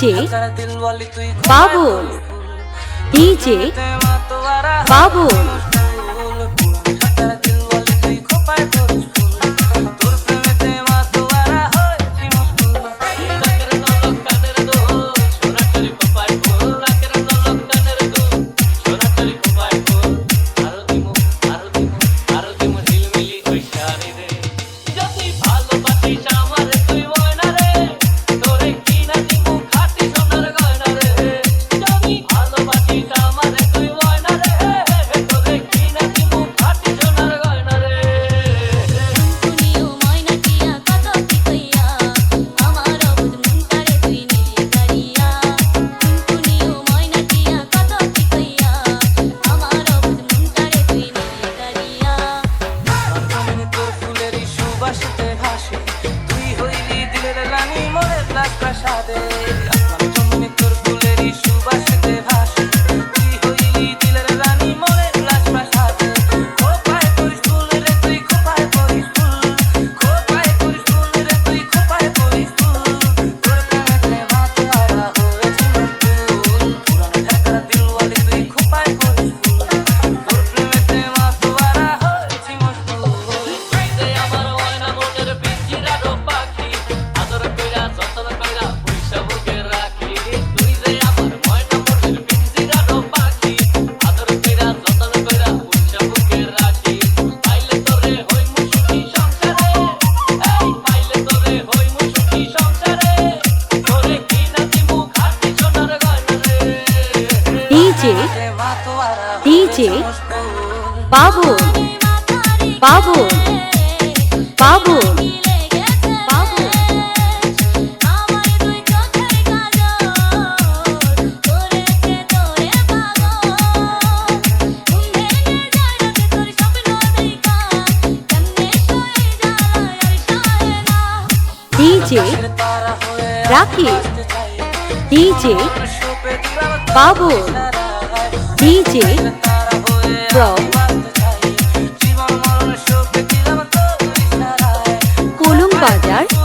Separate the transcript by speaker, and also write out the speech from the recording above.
Speaker 1: DJ Babul DJ Babul. Father. যে
Speaker 2: বাবু বাবু বাবু
Speaker 1: DJ রাখি DJ Babu DJ from coulomb বাজার